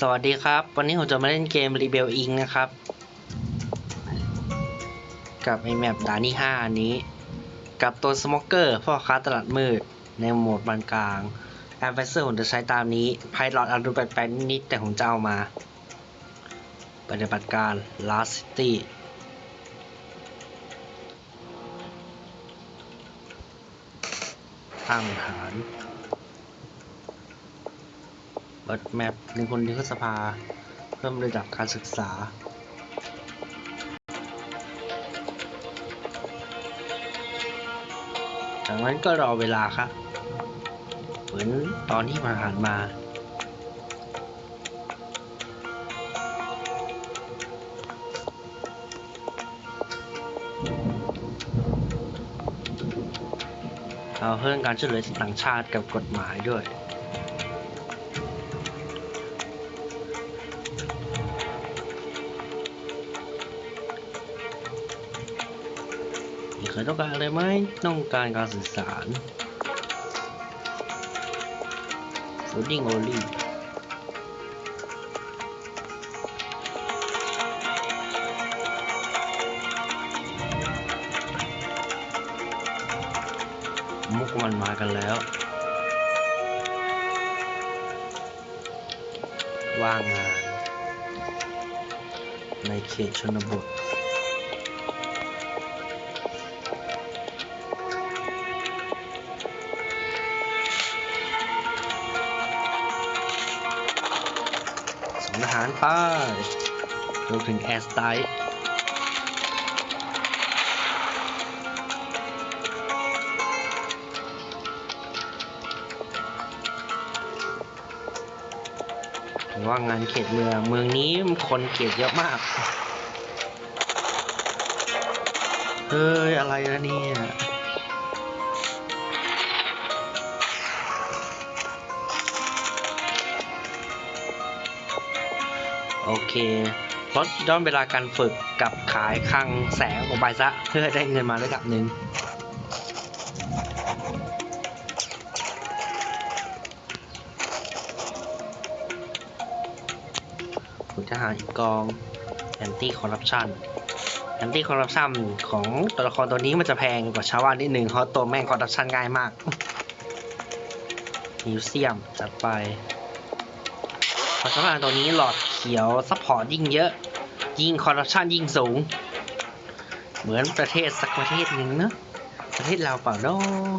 สวัสดีครับ วันนี้ผมจะมาเล่นเกม Rebel Inc นะครับ กับไอแมปด่านที่ 5 อันนี้ กับตัวสโมเกอร์พ่อค้าตลาดมืด ในโหมดบานกลางแอมเบเซอร์ผมจะใช้ตามนี้ไพลอตอาจดูแปลกๆนิดแต่ผมจะเอามา ปฏิบัติการ Last City ตั้งฐาน เปิดแมปหนึ่งคนที่สภา เพิ่มระดับการศึกษา จากนั้นก็รอเวลาครับ เหมือนตอนที่ผ่านมาเราเพิ่มการช่วยเหลือต่างชาติกับกฎหมายด้วย มีใครต้องการอะไรไหมต้องการการสื่อสาร Fooding only มุกมันมากันแล้ว ว่างงาน ในเขตชนบท ไป้ารวมถึงแอสไตล์ว่างานเขตเมืองเมืองนี้คนเขตเยอะมาก เฮ้ย อะไรนะเนี่ย โอเคลดย้อนเวลาการฝึกกับขายคลังแสงออกไปซะ เพื่อได้เงินมาระดับหนึ่งขุนทหารอีกกองแอนตี้คอร์รัปชันแอนตี้คอร์รัปชันของตัวละครตัวนี้มันจะแพงกว่าชาวบ้านนิดหนึ่งเพราะตัวแม่งคอร์รัปชันง่ายมากมิวเซียมจัดไป เพาะฉะตัวนี้หลอดเขียวซัพพอร์ตยิ่งเยอะ ยิ่งคอร์รัปชันยิ่งสูง เหมือนประเทศสักประเทศหนึ่งเนาะประเทศเราเปล่าเนาะ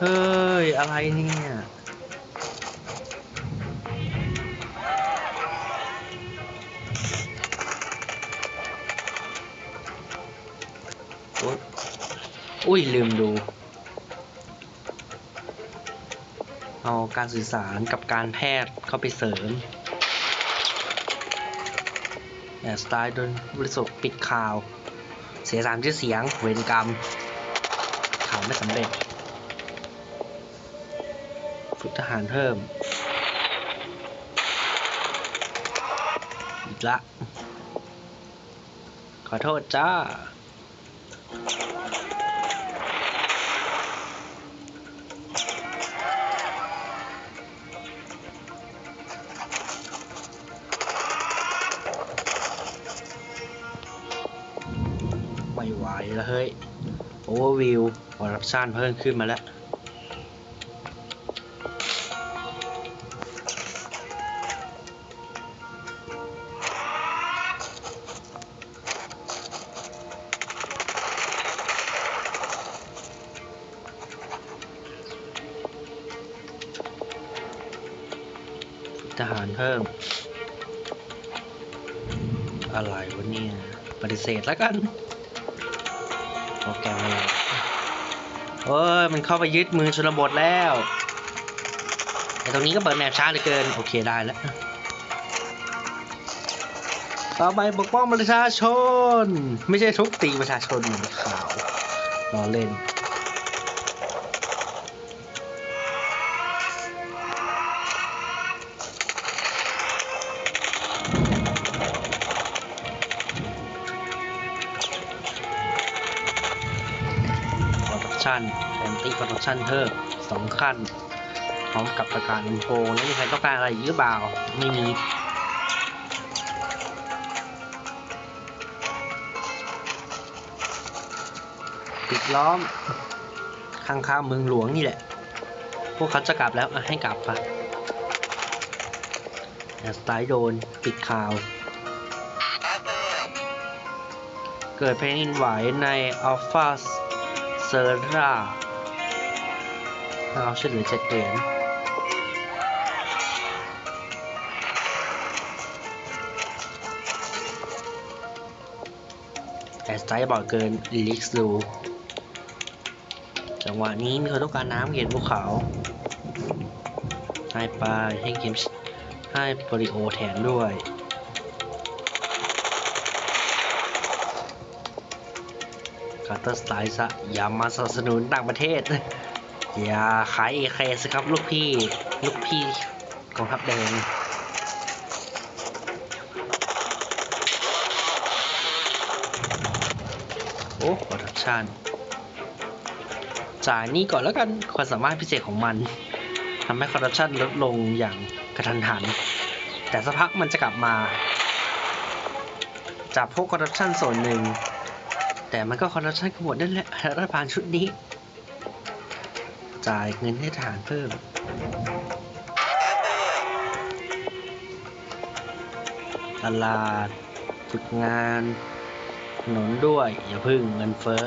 เฮ้ย อะไรเนี่ยโอ๊ยอุ้ย ลืมดู เอาการสื่อสารกับการแพทย์เข้าไปเสริมแอร์สไตล์โดนบริสุทธิ์ปิดข่าว เสียสามชื่อเสียงเวรกรรม ข่าวไม่สำเร็จ ฝึกทหารเพิ่ม อีกละ ขอโทษจ้า วิวคอร์รัปชันเพิ่มขึ้นมาแล้วทหารเพิ่ม อะไรวะเนี่ย ปฏิเสธแล้วกัน โปรแกรมอะไร เอ้ยมันเข้าไปยึดมือชนบทแล้วแต่ตรงนี้ก็เปิดแมปช้าเหลือเกิน โอเคได้แล้ว ต่อไปปกป้องประชาชน ไม่ใช่ทุกตีประชาชนเหมือนข่าวรอเล่น ชันแอนตี้คอร์รัปชันเพิ่มสองขั้น พร้อมกับประกาศลำโพงแล้วมีใครต้องการอะไรอีกหรือเปล่า ไม่มีปิดล้อมข้างๆเมืองหลวงนี่แหละ พวกเขาจะกลับแล้วให้กลับปะแต่สไตล์โดนปิดข่าว เกิดแผ่นดินไหวในอัลฟาเซอราเราช่วยเหลือเจ็ดเหรียญแต่สไตล์บอกเกินลิกซูจังหวะนี้มีคนต้องการน้ำเย็นภูเขาให้ปลาให้เกมให้โปริโอแทนด้วย คาร์เตอร์สไตล์ซะอย่ามาสนับสนุนต่างประเทศ อย่าขายเอเคสิครับลูกพี่ ลูกพี่กองทัพแดงโอ้คอร์รัปชันจ่ายนี่ก่อนแล้วกันความสามารถพิเศษของมันทำให้คอร์รัปชันลดลงอย่างกระทันหัน แต่สักพักมันจะกลับมา จากพวกคอร์รัปชันส่วนหนึ่ง แต่มันก็คอร์รัปชันกันนั่นแหละรัฐบาลชุดนี้ จ่ายเงินให้ทหารเพิ่ม ตลาด ฝึกงานถนนด้วย อย่าพึ่งเงินเฟ้อ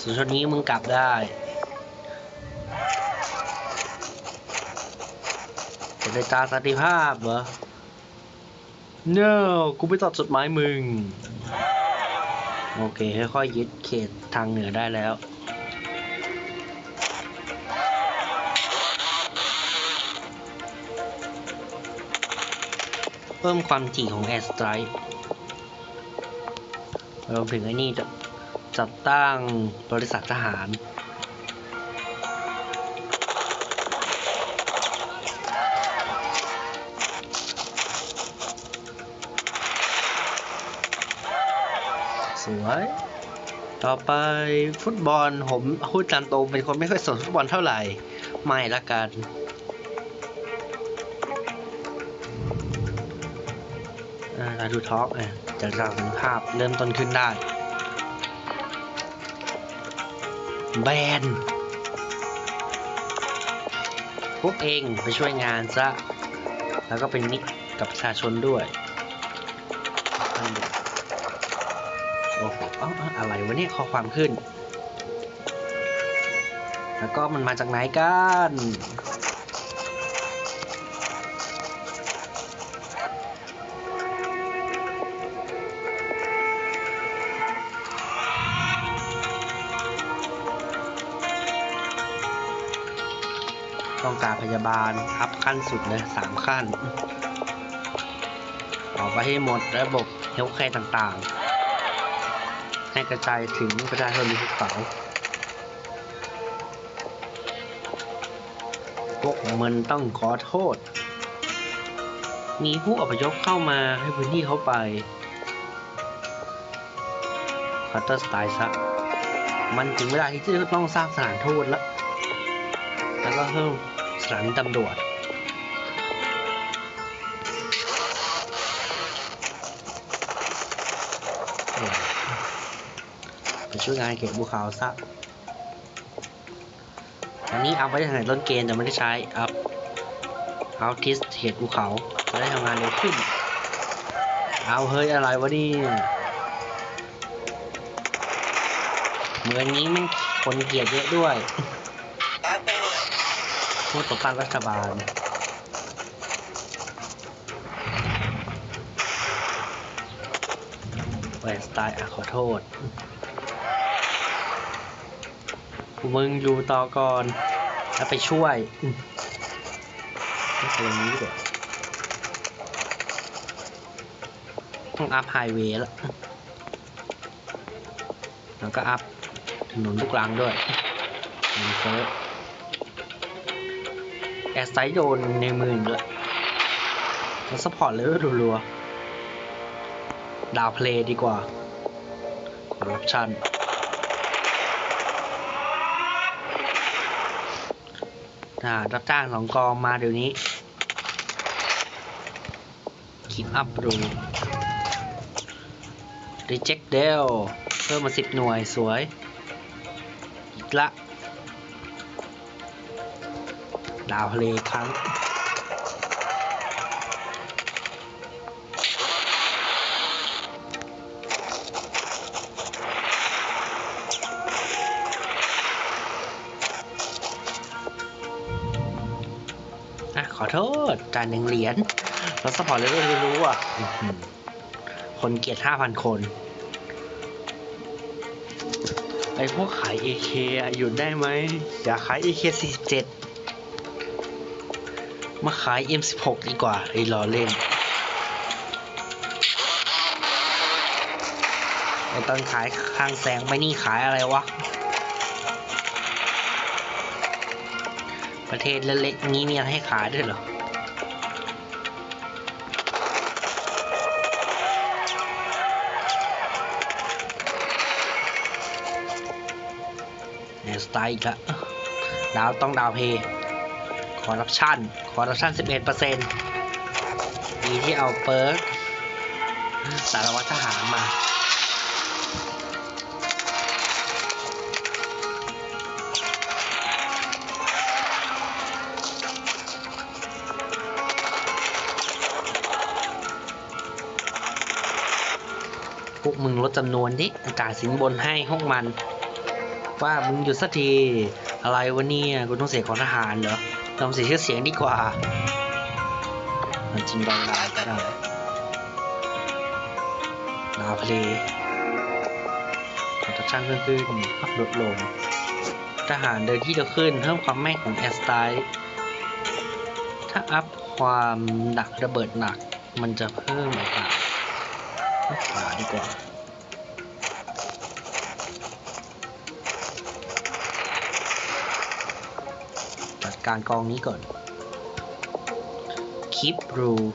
ส่วนชุดนี้มึงกลับได้จะได้ตาสันติภาพเหรอ no กูไม่ตอบจดหมายมึง โอเค ค่อยๆยึดเขตทางเหนือได้แล้ว เพิ่มความถี่ของแอสไตร์รวมถึงไอ้นี่จะจัดตั้งบริษัททหาร สวย ต่อไปฟุตบอลผมพูดตามตรงเป็นคนไม่ค่อยสนฟุตบอลเท่าไหร่ ไม่ละกัน การดูท็อกอะจะสร้างสันภาพเริ่มต้นขึ้นได้ แบนพวกเองไปช่วยงานซะ แล้วก็เป็นมิตรกับประชาชนด้วย อ้โหเอ้าเอ้าอะไรวะเนี่ยข้อความขึ้น แล้วก็มันมาจากไหนกันต้องการพยาบาลอัพขั้นสุดเลยสามขั้นออกไปให้หมดระบบเฮลท์แคร์ต่างๆ ให้กระจายถึงประชาชนในภูเขาพวกมันต้องขอโทษ มีผู้อพยพเข้ามาให้พื้นที่เขาไปคัตเตอร์สไตล์ซะมันถึงเวลาที่จะต้องสร้างสถานทูตแล้ว แล้วก็เพิ่มสถานตำรวจ ช่วยงานเก็บภูเขาซะอันนี้เอาไปได้ทางไหนต้นเกณฑ์แต่ไม่ได้ใช้อัพเอาทิสเขตภูเขาจะได้ทำงานเร็วขึ้น เอาเฮ้ยอะไรวะนี่เมืองนี้มันคนเกลียดเยอะด้วยผู้ต่อต้านรัฐบาลแหวนสไตล์อะขอโทษ มึงอยู่ต่อก่อนแล้วไปช่วยอืมไม่ใช่อย่างนี้ดีกว่าต้องอัพไฮเวย์แล้วแล้วก็อัพถนนลูกรังด้วยมีเฟิร์สแอร์ไซด์โดนในมืออีกแล้วแล้วสปอร์ตเลยรัวๆดาวเพลย์ดีกว่าคอร์รัปชัน อ่ารับจ้างสองกองมาเดี๋ยวนี้ keep up ดู reject del เพิ่มมาสิบหน่วยสวย อีกละ ดาวทะเลครั้ง อะขอโทษจ่ายหนึ่งเหรียญแล้วสปอร์ตเลยไม่รู้อะอื้อหือคนเกลียดห้าพันคน ไอพวกขาย AK อะหยุดได้ไหมอย่าขาย AK 47 มาขาย M16 ดีกว่า ไอ้ล้อเล่นไอตอนขายข้างแสงไม่นี่ขายอะไรวะ ประเทศเล็กๆนี้มีอะไรให้ขายด้วยเหรอแนวสไตล์อีกละดาวต้องดาวเพย์คอร์รัปชันคอร์รัปชัน11%ดีที่เอาเปิร์กสารวัตรทหารมา พวกมึงลดจำนวนดิจ่ายสินบนให้พวกมัน ว่ามึงหยุดสักที อะไรวะเนี่ยกูต้องเสียของทหารเหรอยอมเสียชื่อเสียงดีกว่ามันจริงดาวดาวก็ได้ดาวทะเลคอนดัชันเพิ่มขึ้นอัพลดลง ทหารเดินที่เดียวขึ้นเพิ่มความแม่นของแอสไตล์ถ้าอัพความหนักระเบิดหนักมันจะเพิ่มโอกา สขวาดีกว่าจัดการกองนี้ก่อน Keep rule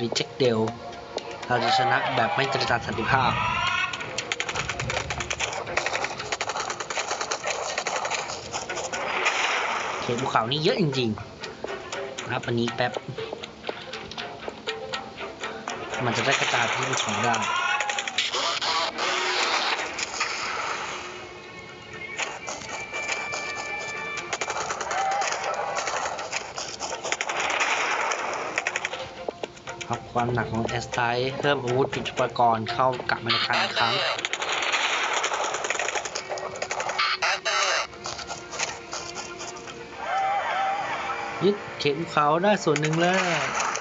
Reject del เราจะชนะแบบไม่จรจัดสันติภาพเขตภูเขานี่เยอะจริงๆนะครับอันนี้แป๊บ มันจะได้กระจายที่เป็นของได้ครับความหนักของแอสไทเพิ่มอาวุธยุทโธปกรณ์เข้ากับมาในครั้งอีกครั้งยึดเข็มเขาได้ส่วนหนึ่งแล้ว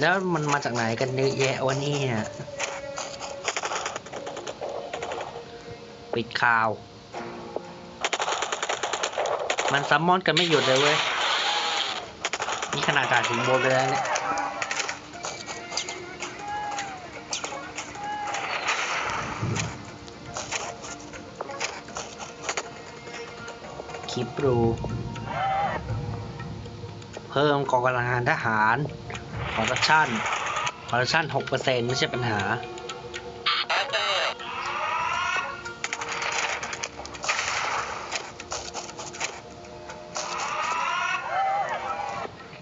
แล้วมันมาจากไหนกันเยอะแยะวะเนี่ยปิดข่าว มันซัมมอนกันไม่หยุดเลยเว้ย นี่ขนาดจ่ายถึงโบนไปแล้วเนี่ย คลิปรู เพิ่มกองกำลังงานทหาร อร์รัปชันคอร์รัปชัน6%ไม่ใช่ปัญหา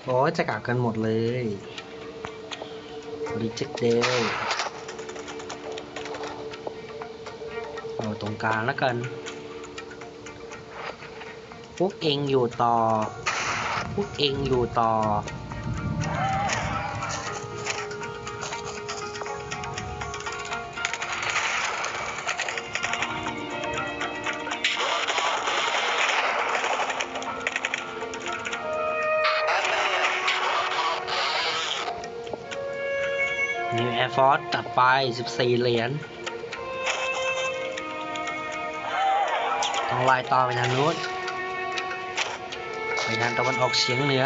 โอ้ยจะกลับกันหมดเลย reject del เอาตรงกลางแล้วกัน พวกเองอยู่ต่อ พวกเองอยู่ต่อ New Air Force ตัดไป 14 เหรียญต้องไล่ต่อไปทางนู้นไปทางตะวันออกเฉียงเหนือ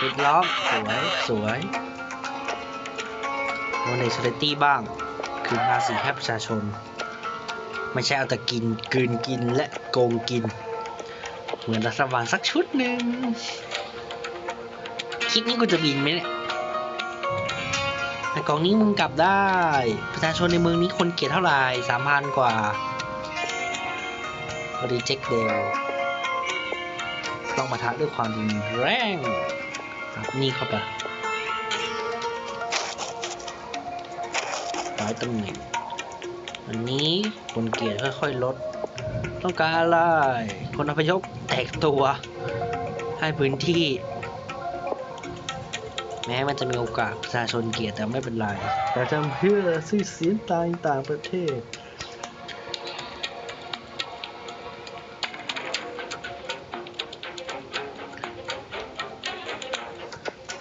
ปิดล้อมสวย สวยโมเนช a ริตี้บ้าง คืนภาษีให้ประชาชน ไม่ใช่เอาแต่กิน กืนกินและโกงกิน เหมือนรัฐบาลสักชุดหนึ่งคลิปนี้กูจะบินไหมเนี่ยไอ้กองนี้มึงกลับได้ ประชาชนในเมืองนี้คนเกลียดเท่าไหร่สามพันกว่ารีเจ็คเดลต้องมาทักด้วยความรุนแรงครับนี่เข้าไปร้อยตำแหน่งอันนี้คนเกลียดค่อยๆลด ต้องการอะไรคนอพยพแตกตัว ให้พื้นที่ แม้มันจะมีโอกาสประชาชนเกลียดแต่ไม่เป็นไรแต่ทำเพื่อซื้อเสียงต่างต่างประเทศ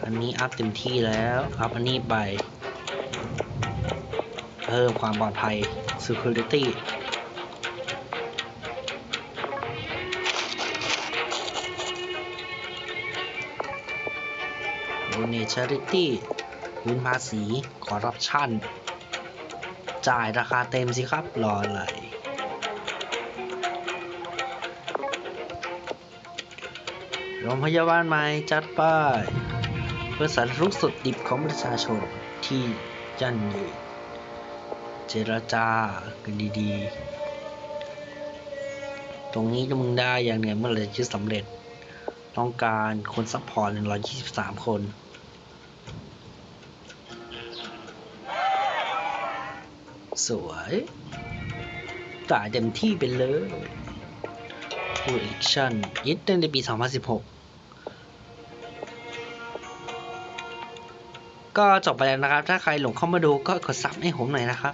อันนี้อัพเต็มที่แล้ว อัพอันนี้ไป เพิ่มความปลอดภัย security ช charity ยืนภาษีคอร์รัปชันจ่ายราคาเต็มสิครับ รออะไรโรงพยาบาลใหม่จัดไปเพื่อสาธารณสุขดิบของประชาชนที่ยั่นยืนเจรจากันดีๆ ตรงนี้มึงได้อย่างเนื่ยเมื่อไรจะสำเร็จ ต้องการคนซัพพอร์ต123 คน สวยจ่ายเต็มที่ไปเลยฟูลแอคชั่นยึดตั้งในปี 2016ก็จบไปแล้วนะครับ ถ้าใครหลงเข้ามาดูก็กดซับให้ผมหน่อยนะครับ